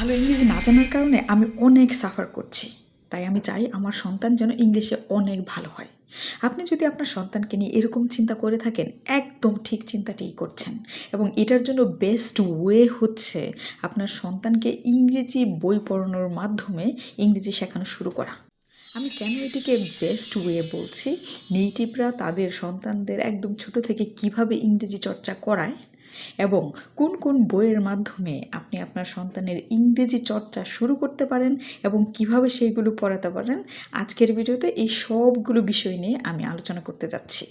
ভালো ইংরেজি না জানার কারণে আমি অনেক সাফার করছি। তাই আমি চাই আমার সন্তান যেন ইংলিশে অনেক ভালো হয়। আপনি যদি আপনার সন্তানকে নিয়ে এরকম চিন্তা করে থাকেন, একদম ঠিক চিন্তাটিই করছেন। এবং এটার জন্য বেস্ট ওয়ে হচ্ছে আপনার সন্তানকে ইংরেজি বই পড়ানোর মাধ্যমে ইংরেজি শেখানো শুরু করা। আমি কেন এটিকে বেস্ট ওয়ে বলছি? নেইটিভরা তাদের সন্তানদের একদম ছোট থেকে কীভাবে ইংরেজি চর্চা করায়? এবং কোন কোন বইয়ের মাধ্যমে আপনি আপনার সন্তানের ইংরেজি চর্চা শুরু করতে পারেন এবং কীভাবে সেইগুলো পড়াতে পারেন, আজকের ভিডিওতে এই সবগুলো বিষয় নিয়ে আমি আলোচনা করতে যাচ্ছি।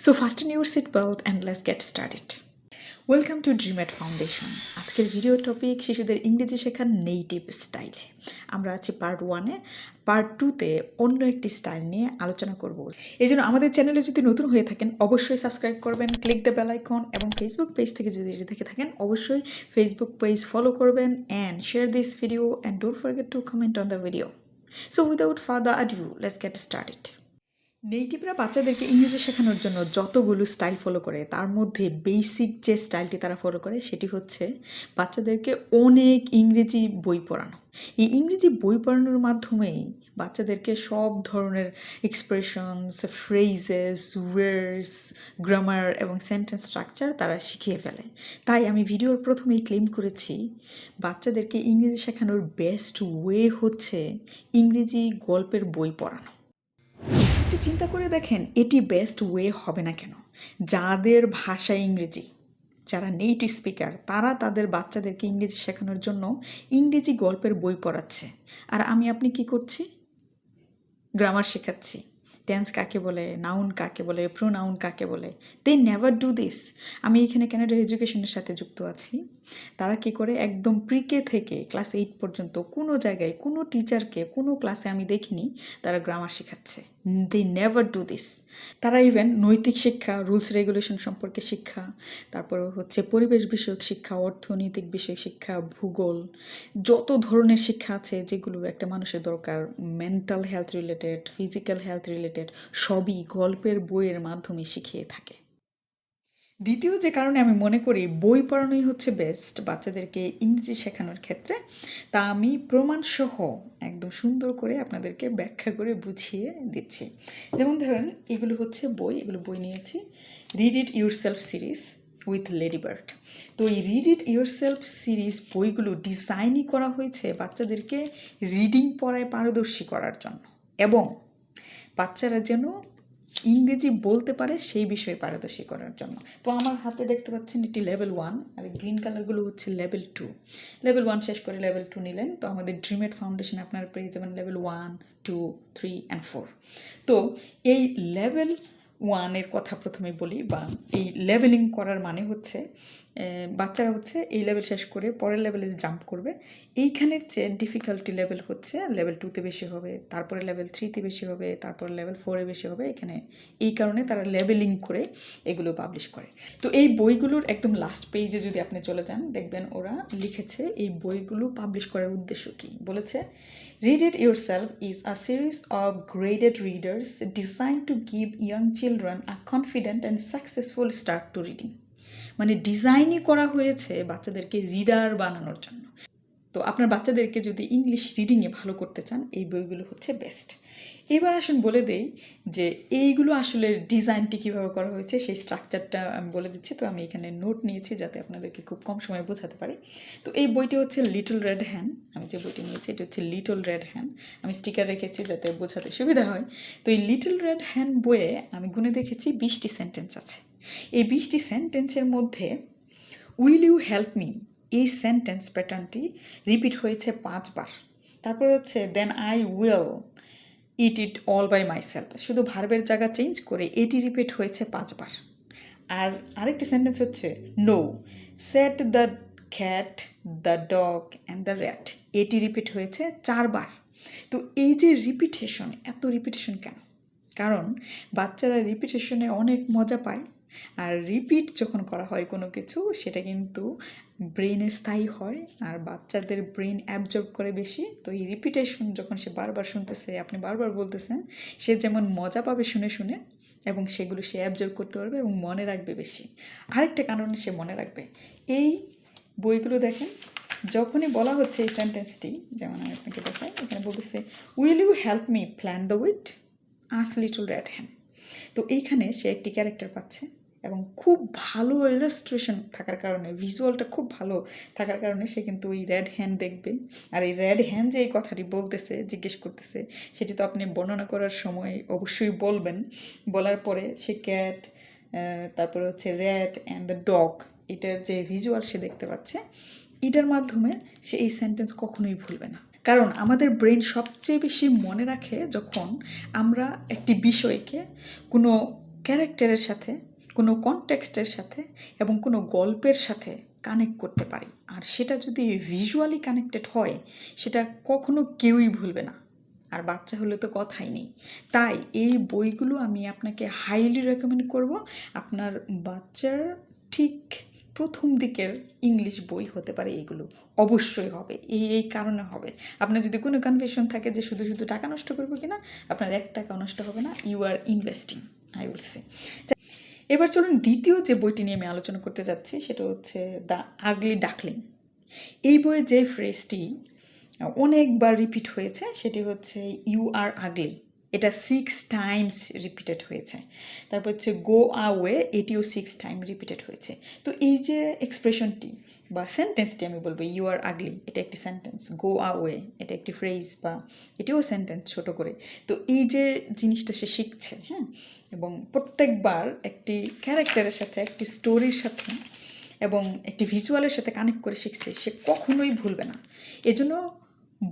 So fasten your seat belt and let's get started welcome to Dreamate foundation আজকের ভিডিও টপিক শিশুদের ইংরেজি শেখার নেইটিভ স্টাইলে আমরা আছি পার্ট ওয়ানে পার্ট টুতে অন্য একটি স্টাইল নিয়ে আলোচনা করব। এই জন্য আমাদের চ্যানেলে যদি নতুন হয়ে থাকেন, অবশ্যই সাবস্ক্রাইব করবেন ক্লিক দ্য বেল আইকন এবং ফেসবুক পেজ থেকে যদি এটি দেখে থাকেন, অবশ্যই ফেসবুক পেজ ফলো করবেন and share this video and don't forget to comment on the video so without further ado let's get started নেটিভরা বাচ্চাদেরকে ইংরেজি শেখানোর জন্য যতগুলো স্টাইল ফলো করে, তার মধ্যে বেসিক যে স্টাইলটি তারা ফলো করে সেটি হচ্ছে বাচ্চাদেরকে অনেক ইংরেজি বই পড়ানো। এই ইংরেজি বই পড়ানোর মাধ্যমেই বাচ্চাদেরকে সব ধরনের এক্সপ্রেশনস ফ্রেজেস ওয়ার্ডস গ্রামার এবং সেন্টেন্স স্ট্রাকচার তারা শিখিয়ে ফেলে। তাই আমি ভিডিওর প্রথমেই ক্লেম করেছি, বাচ্চাদেরকে ইংরেজি শেখানোর বেস্ট ওয়ে হচ্ছে ইংরেজি গল্পের বই পড়ানো। একটু চিন্তা করে দেখেন, এটি বেস্ট ওয়ে হবে না কেন? যাদের ভাষা ইংরেজি, যারা নেইটিভ স্পিকার তারা তাদের বাচ্চাদেরকে ইংরেজি শেখানোর জন্য ইংরেজি গল্পের বই পড়াচ্ছে। আর আমি আপনি কি করছি? গ্রামার শেখাচ্ছি। টেন্স কাকে বলে? নাউন কাকে বলে? প্রোনাউন কাকে বলে? দে নেভার ডু দিস আমি এখানে ক্যানাডার এডুকেশনের সাথে যুক্ত আছি। তারা কি করে? একদম প্রিকে থেকে ক্লাস এইট পর্যন্ত কোনো জায়গায় কোনো টিচারকে কোনো ক্লাসে আমি দেখিনি, তারা গ্রামার শেখাচ্ছে। দে নেভার ডু দিস তারা ইভেন নৈতিক শিক্ষা রুলস রেগুলেশন সম্পর্কে শিক্ষা, তারপর হচ্ছে পরিবেশ বিষয়ক শিক্ষা, অর্থনৈতিক বিষয়ক শিক্ষা, ভূগোল, যত ধরনের শিক্ষা আছে যেগুলো একটা মানুষের দরকার mental health related physical health related সবই গল্পের বইয়ের মাধ্যমে শিখিয়ে থাকে। দ্বিতীয় যে কারণে আমি মনে করি বই পড়ানোই হচ্ছে বেস্ট বাচ্চাদেরকে ইংরেজি শেখানোর ক্ষেত্রে, তা আমি প্রমাণসহ একদম সুন্দর করে আপনাদেরকে ব্যাখ্যা করে বুঝিয়ে দিচ্ছি। যেমন ধরেন, এগুলো হচ্ছে বই, এগুলো বই নিয়েছি। Read it yourself series with Ladybird তো এই read it yourself series বইগুলো ডিজাইনই করা হয়েছে বাচ্চাদেরকে রিডিং পড়ায় পারদর্শী করার জন্য। এবং বাচ্চারা যেন ইংরেজি বলতে পারে সেই বিষয়ে পারদর্শী করার জন্য। তো আমার হাতে দেখতে পাচ্ছেন এটি লেভেল ওয়ান আর গ্রিন কালারগুলো হচ্ছে লেভেল টু লেভেল ওয়ান শেষ করে লেভেল টু নিলেন। তো আমাদের ড্রিমেট ফাউন্ডেশন আপনারা পেয়ে যাবেন level one two three and four তো এই লেভেল ওয়ানের কথা প্রথমে বলি বা এই লেভেলিং করার মানে হচ্ছে বাচ্চারা হচ্ছে এই লেভেল শেষ করে পরের লেভেলে জাম্প করবে। এইখানের চেয়ে ডিফিকাল্টি লেভেল হচ্ছে লেভেল টুতে বেশি হবে, তারপরে লেভেল থ্রিতে বেশি হবে, তারপর লেভেল ফোরে বেশি হবে। এখানে এই কারণে তারা লেভেলিং করে এগুলো পাবলিশ করে। তো এই বইগুলোর একদম লাস্ট পেজে যদি আপনি চলে যান, দেখবেন ওরা লিখেছে এই বইগুলো পাবলিশ করার উদ্দেশ্য কী? বলেছে Read It Yourself is a series of graded readers designed to give young children a confident and successful start to reading. মানে ডিজাইনই করা হয়েছে বাচ্চাদেরকে রিডার বানানোর জন্য তো আপনার বাচ্চাদেরকে যদি ইংলিশ রিডিংয়ে ভালো করতে চান এই বইগুলো হচ্ছে বেস্ট এবার আসুন বলে দেই যে এইগুলো আসলে ডিজাইনটি কীভাবে করা হয়েছে, সেই স্ট্রাকচারটা আমি বলে দিচ্ছি। তো আমি এখানে নোট নিয়েছি যাতে আপনাদেরকে খুব কম সময়ে বোঝাতে পারি। তো এই বইটি হচ্ছে লিটল রেড হ্যান্ড আমি যে বইটি নিয়েছি, এটি হচ্ছে লিটল রেড হ্যান্ড আমি স্টিকার রেখেছি যাতে বোঝাতে সুবিধা হয়। তো এই লিটল রেড হ্যান্ড বইয়ে আমি গুনে দেখেছি বিশটি সেন্টেন্স আছে। এই বিশটি সেন্টেন্সের মধ্যে উইল ইউ হেল্প মি এই সেন্টেন্স প্যাটার্নটি রিপিট হয়েছে পাঁচবার। তারপর হচ্ছে then I will eat it all by myself শুধু ভার্বের জায়গা চেঞ্জ করে এটি রিপিট হয়েছে পাঁচবার। আর আরেকটি সেন্টেন্স হচ্ছে no said the cat the dog and the rat এটি রিপিট হয়েছে চারবার। তো এই যে রিপিটেশন এত রিপিটেশন কেন? কারণ বাচ্চারা রিপিটেশনে অনেক মজা পায় আর রিপিট যখন করা হয় কোনো কিছু, সেটা কিন্তু ব্রেনে স্থায়ী হয় আর বাচ্চাদের ব্রেন অ্যাবজর্ব করে বেশি। তো এই রিপিটেশন যখন সে বারবার শুনতেছে, আপনি বারবার বলতেছেন, সে যেমন মজা পাবে শুনে শুনে এবং সেগুলো সে অ্যাবজর্ব করতে পারবে এবং মনে রাখবে বেশি। আরেকটা কারণে সে মনে রাখবে, এই বইগুলো দেখেন, যখনই বলা হচ্ছে এই সেন্টেন্সটি যেমন আমি আপনাকে দেখাই, এখানে বলতেছে will you help me plant the wheat us little red hen. তো এইখানে সে একটি ক্যারেক্টার পাচ্ছে এবং খুব ভালো ইলাস্ট্রেশন থাকার কারণে ভিজুয়ালটা খুব ভালো থাকার কারণে সে কিন্তু ওই রেড হ্যান্ড দেখবে। আর এই রেড হ্যান্ড যে এই কথাটি বলতেছে, জিজ্ঞেস করতেছে, সেটি তো আপনি বর্ণনা করার সময় অবশ্যই বলবেন। বলার পরে সে ক্যাট তারপরে হচ্ছে র্যাট অ্যান্ড দ্য ডগ এটার যে ভিজুয়াল সে দেখতে পাচ্ছে, এটার মাধ্যমে সে এই সেন্টেন্স কখনোই ভুলবে না। কারণ আমাদের ব্রেন সবচেয়ে বেশি মনে রাখে যখন আমরা একটি বিষয়কে কোনো ক্যারেক্টারের সাথে কোনো কনটেক্সটের সাথে এবং কোনো গল্পের সাথে কানেক্ট করতে পারি। আর সেটা যদি ভিজুয়ালি কানেক্টেড হয়, সেটা কখনো কেউই ভুলবে না। আর বাচ্চা হলে তো কথাই নেই। তাই এই বইগুলো আমি আপনাকে হাইলি রেকমেন্ড করব। আপনার বাচ্চার ঠিক প্রথম দিকের ইংলিশ বই হতে পারে এইগুলো অবশ্যই হবে। এই এই কারণে হবে। আপনার যদি কোনো কনফিউশন থাকে যে শুধু শুধু টাকা নষ্ট করব কিনা, আপনার এক টাকা নষ্ট হবে না। You are investing I will say এবার চলুন দ্বিতীয় যে বইটি নিয়ে আমি আলোচনা করতে যাচ্ছি, সেটা হচ্ছে দ্য আগলি ডাকলিং। এই বইয়ে যে ফ্রেজটি অনেকবার রিপিট হয়েছে, সেটি হচ্ছে ইউ আর আগলি এটা সিক্স টাইমস রিপিটেড হয়েছে। তারপর হচ্ছে গো আওয়ে এটিও সিক্স টাইম রিপিটেড হয়েছে। তো এই যে এক্সপ্রেশনটি বা সেন্টেন্সটি আমি বলব ইউ আর আগলি এটা একটি সেন্টেন্স গো আওয়ে এটা একটি ফ্রেজ বা এটিও সেন্টেন্স ছোট করে। তো এই যে জিনিসটা সে শিখছে হ্যাঁ? এবং প্রত্যেকবার একটি ক্যারেক্টারের সাথে, একটি স্টোরির সাথে এবং একটি ভিজুয়ালের সাথে কানেক্ট করে শিখছে, সে কখনোই ভুলবে না। এজন্য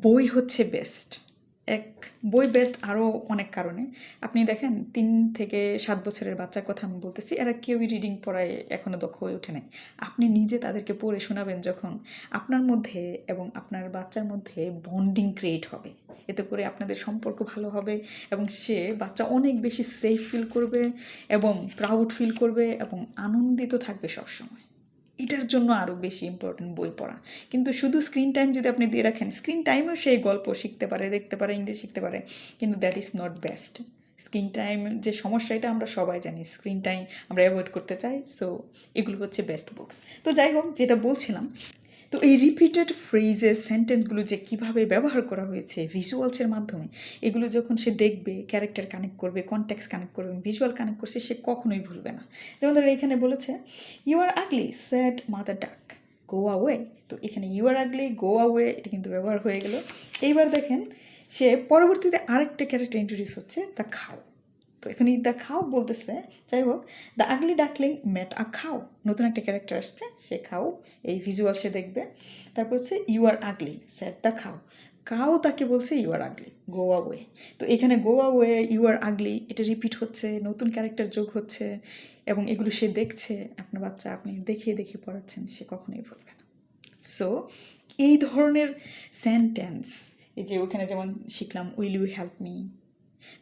বই হচ্ছে বেস্ট এক বই বেস্ট আরও অনেক কারণে। আপনি দেখেন, তিন থেকে সাত বছরের বাচ্চার কথা আমি বলতেছি, এরা কেউই রিডিং পড়ায় এখনও দক্ষ হয়ে ওঠে নাই। আপনি নিজে তাদেরকে পড়ে শোনাবেন যখন আপনার মধ্যে এবং আপনার বাচ্চার মধ্যে বন্ডিং ক্রিয়েট হবে। এতে করে আপনাদের সম্পর্ক ভালো হবে এবং সে বাচ্চা অনেক বেশি সেফ ফিল করবে এবং প্রাউড ফিল করবে এবং আনন্দিত থাকবে সবসময়। এটার জন্য আরও বেশি ইম্পর্টেন্ট বই পড়া। কিন্তু শুধু স্ক্রিন টাইম যদি আপনি দিয়ে রাখেন স্ক্রিন টাইমেও সেই গল্প শিখতে পারে, দেখতে পারে ইংলিশ শিখতে পারে, কিন্তু that is not best screen time যে সমস্যা, এটা আমরা সবাই জানি স্ক্রিন টাইম আমরা অ্যাভয়েড করতে চাই সো এগুলো হচ্ছে বেস্ট বুকস তো যাই হোক, যেটা বলছিলাম তো এই রিপিটেড ফ্রেজেস সেন্টেন্সগুলো যে কীভাবে ব্যবহার করা হয়েছে ভিজুয়ালসের মাধ্যমে, এগুলো যখন সে দেখবে ক্যারেক্টার কানেক্ট করবে কনটেক্স কানেক্ট করবে ভিজুয়াল কানেক্ট করছে, সে কখনোই ভুলবে না। যেমন ধরো এখানে বলেছে you are ugly said mother duck go away তো এখানে ইউ আর আগলি গো আওয়ে এটা কিন্তু ব্যবহার হয়ে গেল। এইবার দেখেন, সে পরবর্তীতে আরেকটা ক্যারেক্টার ইন্ট্রোডিউস হচ্ছে দ্য খাও তো এখানে দ্য খাও বলতেছে, যাই হোক, দ্য আগলি ডাকলিং মেট আ খাও। নতুন একটা ক্যারেক্টার আসছে, সে খাও, এই ভিজুয়াল সে দেখবে। তারপর হচ্ছে you are ugly sir, the cow. Cow তাকে বলছে you are ugly go away এখানে গোয়া ওয়ে ইউ আর আগলি এটা রিপিট হচ্ছে, নতুন ক্যারেক্টার যোগ হচ্ছে, এবং এগুলো সে দেখছে। আপনার বাচ্চা আপনি দেখে দেখে পড়াচ্ছেন, সে কখনোই ভুলবে না। সো এই ধরনের সেন্টেন্স এই যে ওখানে যেমন শিখলাম উইল ইউ হেল্প মি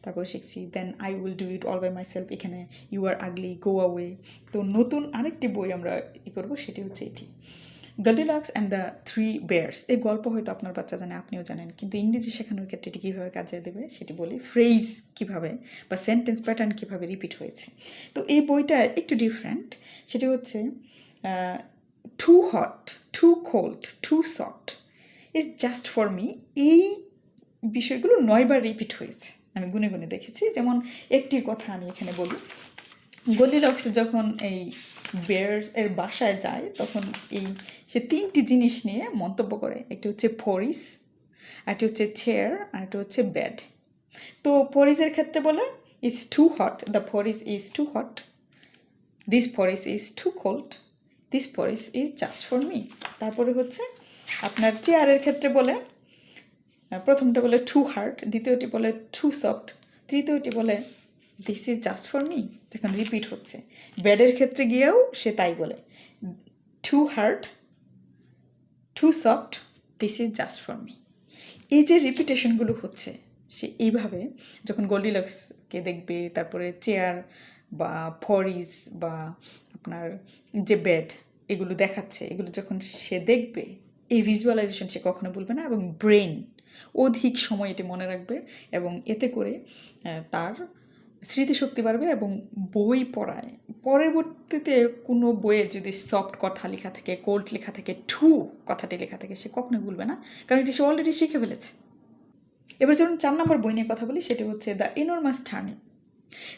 তারপর শিখছি then I will do it all by myself এখানে you are ugly go away নতুন আরেকটি বই আমরা ই করব, সেটি হচ্ছে এটি। Goldilocks and the three bears এই গল্প হয়তো আপনার বাচ্চা জানে, আপনিও জানেন, কিন্তু ইংরেজি শেখানোর ক্ষেত্রে এটি কীভাবে কাজে দেবে সেটি বলি। ফ্রেজ কীভাবে বা সেন্টেন্স প্যাটার্ন কীভাবে রিপিট হয়েছে। তো এই বইটা একটু ডিফারেন্ট সেটি হচ্ছে too hot too cold too soft is just for me এই বিষয়গুলো নয়বার রিপিট হয়েছে। আমি গুনে গুনে দেখেছি। যেমন একটির কথা আমি এখানে বলি। গলিলক্স যখন এই বেয়ার্স এর বাসায় যায়, তখন এই সে তিনটি জিনিস নিয়ে মন্তব্য করে। একটি হচ্ছে ফরিস আরেকটি হচ্ছে চেয়ার আর একটা হচ্ছে বেড তো ফরিসের ক্ষেত্রে বলে is too hot the porridge is too hot this porridge is too cold this porridge is just for me তারপরে হচ্ছে, আপনার চেয়ারের ক্ষেত্রে বলে প্রথমটা বলে টু হার্ট দ্বিতীয়টি বলে টু সফট তৃতীয়টি বলে this is just for me যখন রিপিট হচ্ছে। ব্যাডের ক্ষেত্রে গিয়েও সে তাই বলে। Too hard too soft this is just for me এই যে রিপিটেশনগুলো হচ্ছে, সে এইভাবে যখন গোল্ডিলক্সকে দেখবে, তারপরে চেয়ার বা ফরিজ বা আপনার যে বেড এগুলো দেখাচ্ছে, এগুলো যখন সে দেখবে, এই ভিজুয়ালাইজেশন সে কখনো বলবে না এবং ব্রেন অধিক সময় এটি মনে রাখবে এবং এতে করে তার স্মৃতিশক্তি বাড়বে এবং বই পড়ায়। পরবর্তীতে কোনো বইয়ে যদি সফট কথা লেখা থাকে কোল্ড লেখা থাকে ঠু কথাটি লেখা থাকে, সে কখনোই ভুলবে না। কারণ এটি সে অলরেডি শিখে ফেলেছে। এবার যখন চার নম্বর বই নিয়ে কথা বলি, সেটি হচ্ছে দ্য ইনরমাস টার্নিং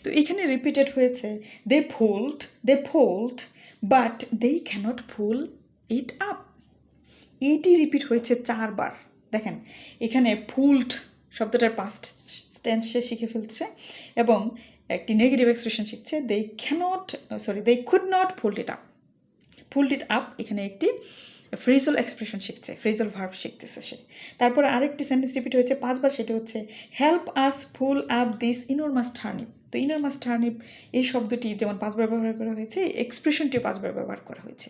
তো এখানে রিপিটেড হয়েছে they pulled they pulled but they cannot pull it up এটি রিপিট হয়েছে চারবার। দেখেন, এখানে ফুলড শব্দটার পাস্ট টেন্স সে শিখে ফেলছে এবং একটি নেগেটিভ এক্সপ্রেশন শিখছে। They cannot sorry they could not pulled it up pulled it up এখানে একটি ফ্রেজাল এক্সপ্রেশন শিখছে ফ্রেজাল ভার্ব শিখতেছে সে। তারপরে আরেকটি সেন্টেন্স রিপিট হয়েছে পাঁচবার, সেটা হচ্ছে help us pull up this enormous turnip তো ইনরমাস টার্নিপ এই শব্দটি যেমন পাঁচবার ব্যবহার করা হয়েছে এক্সপ্রেশনটিও পাঁচবার ব্যবহার করা হয়েছে।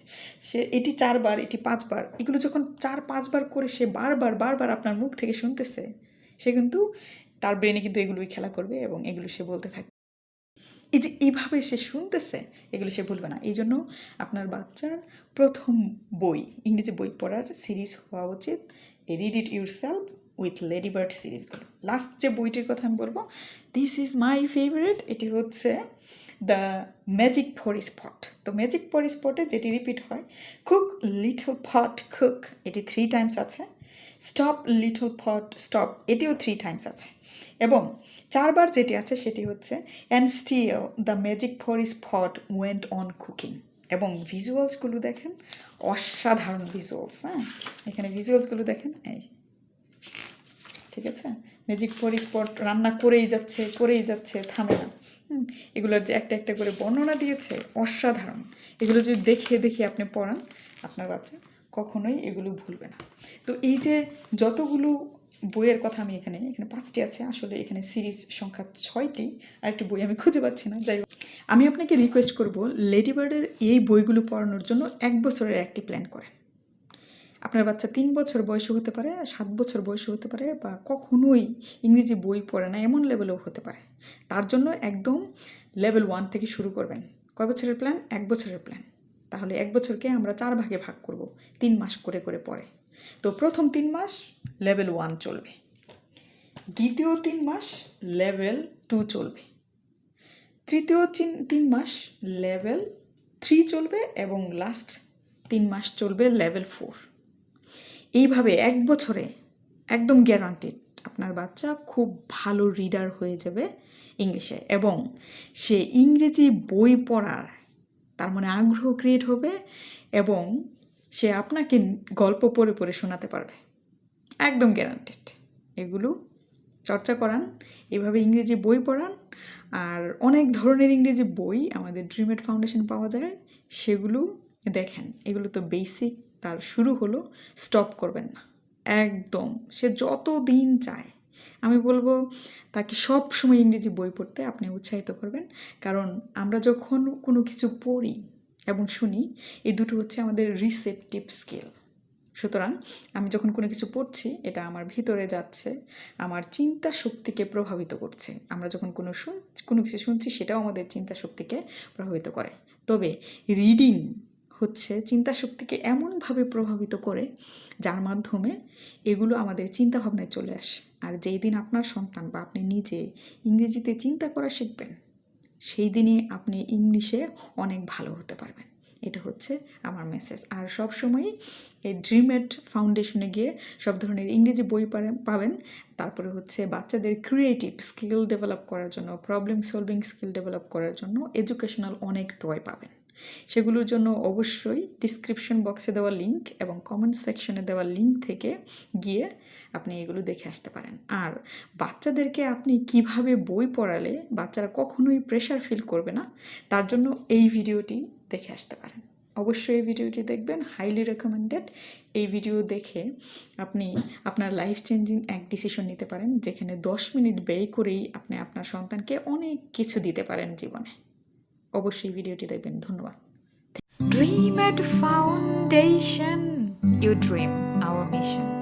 সে, এটি চারবার, এটি পাঁচবার, এগুলো যখন চার, পাঁচবার করে সে বারবার বারবার আপনার মুখ থেকে শুনতেছে, সে কিন্তু তার ব্রেনে কিন্তু এগুলোই খেলা করবে এবং এগুলো সে বলতে থাকবে। এই যে এইভাবে সে শুনতেছে, এগুলো সে ভুলবে না। এই জন্য আপনার বাচ্চার প্রথম বই, ইংরেজি বই পড়ার সিরিজ হওয়া উচিত। Read it yourself with Ladybird সিরিজগুলো লাস্ট যে বইটির কথা আমি বলব দিস ইজ মাই ফেভারিট এটি হচ্ছে দ্য ম্যাজিক ফর স্পট তো ম্যাজিক ফর স্পটে যেটি রিপিট হয় কুক লিটল পট কুক এটি থ্রি টাইমস আছে। স্টপ লিটল পট স্টপ এটিও থ্রি টাইমস আছে। এবং চারবার যেটি আছে সেটি হচ্ছে and still the magic porridge pot went on cooking এবং ভিজুয়ালসগুলো দেখেন, অসাধারণ ভিজুয়ালস হ্যাঁ? এখানে ভিজুয়ালসগুলো দেখেন, এই। ঠিক আছে? ম্যাজিক ফর স্পট রান্না করেই যাচ্ছে করেই যাচ্ছে, থামে না। এগুলোর যে একটা একটা করে বর্ণনা দিয়েছে, অসাধারণ। এগুলো যদি দেখে দেখে আপনি পড়ান, আপনার বাচ্চা কখনোই এগুলো ভুলবে না। তো এই যে যতগুলো বইয়ের কথা আমি এখানে এখানে পাঁচটি আছে। আসলে এখানে সিরিজ সংখ্যা ছয়টি। আর একটি বই আমি খুঁজে পাচ্ছি না। যাই হোক, আমি আপনাকে রিকোয়েস্ট করব লেডিবার্ডের এই বইগুলো পড়ানোর জন্য এক বছরের একটি প্ল্যান করেন। আপনার বাচ্চা তিন বছর বয়সে হতে পারে, সাত বছর বয়সে হতে পারে বা কখনোই ইংরেজি বই পড়ে না, এমন লেভেলেও হতে পারে। তার জন্য একদম লেভেল ওয়ান থেকে শুরু করবেন। কয় বছরের প্ল্যান এক বছরের প্ল্যান তাহলে এক বছরকে আমরা চার ভাগে ভাগ করব, তিন মাস করে করে পড়ে। তো প্রথম তিন মাস লেভেল ওয়ান চলবে। দ্বিতীয় তিন মাস লেভেল টু চলবে। তৃতীয় তিন- মাস লেভেল থ্রি চলবে এবং লাস্ট তিন মাস চলবে লেভেল ফোর এইভাবে এক বছরে একদম গ্যারান্টিড আপনার বাচ্চা খুব ভালো রিডার হয়ে যাবে ইংলিশে এবং সে ইংরেজি বই পড়ার তার মানে আগ্রহ ক্রিয়েট হবে এবং সে আপনাকে গল্প পড়ে পড়ে শোনাতে পারবে। একদম গ্যারান্টেড এগুলো চর্চা করান, এভাবে ইংরেজি বই পড়ান, আর অনেক ধরনের ইংরেজি বই আমাদের ড্রিমেড ফাউন্ডেশন পাওয়া যায়, সেগুলো দেখেন, এগুলো তো বেসিক তার শুরু হলো স্টপ করবেন না, একদম, সে যত দিন চায়। আমি বলব, তাকে সব সময় ইংরেজি বই পড়তে আপনি উৎসাহিত করবেন, কারণ আমরা যখন কোনো কিছু পড়ি এবং শুনি, এই দুটো হচ্ছে আমাদের রিসেপটিভ স্কিল সুতরাং আমি যখন কোনো কিছু পড়ছি, এটা আমার ভিতরে যাচ্ছে, আমার চিন্তা শক্তিকে প্রভাবিত করছে। আমরা যখন কোনো শুন কোনো কিছু শুনছি, সেটাও আমাদের চিন্তা শক্তিকে প্রভাবিত করে। তবে রিডিং হচ্ছে চিন্তা শক্তিকে এমনভাবে প্রভাবিত করে, যার মাধ্যমে এগুলো আমাদের চিন্তা ভাবনায় চলে আসে। আর যেই দিন আপনার সন্তান বা আপনি নিজে ইংরেজিতে চিন্তা করা শিখবেন, সেই দিনই আপনি ইংলিশে অনেক ভালো হতে পারবেন। এটা হচ্ছে আমার মেসেজ আর সব সময়ই এই ড্রিমেড ফাউন্ডেশনে গিয়ে সব ধরনের ইংরেজি বই পাবেন। তারপরে হচ্ছে বাচ্চাদের ক্রিয়েটিভ স্কিল ডেভেলপ করার জন্য প্রবলেম সলভিং স্কিল ডেভেলপ করার জন্য এডুকেশনাল অনেক টয় পাবেন। সেগুলোর জন্য অবশ্যই ডিসক্রিপশন বক্সে দেওয়া লিঙ্ক এবং কমেন্ট সেকশনে দেওয়া লিঙ্ক থেকে গিয়ে আপনি এগুলো দেখে আসতে পারেন। আর বাচ্চাদেরকে আপনি কীভাবে বই পড়ালে বাচ্চারা কখনোই প্রেশার ফিল করবে না, তার জন্য এই ভিডিওটি দেখে আসতে পারেন অবশ্যই এই ভিডিওটি দেখবেন হাইলি রেকমেন্ডেড এই ভিডিও দেখে আপনি আপনার লাইফ চেঞ্জিং এক ডিসিশন নিতে পারেন যেখানে দশ মিনিট ব্যয় করেই আপনি আপনার সন্তানকে অনেক কিছু দিতে পারেন জীবনে অবশ্যই ভিডিওটি দেখবেন ধন্যবাদ Dream at Foundation. You dream, our mission.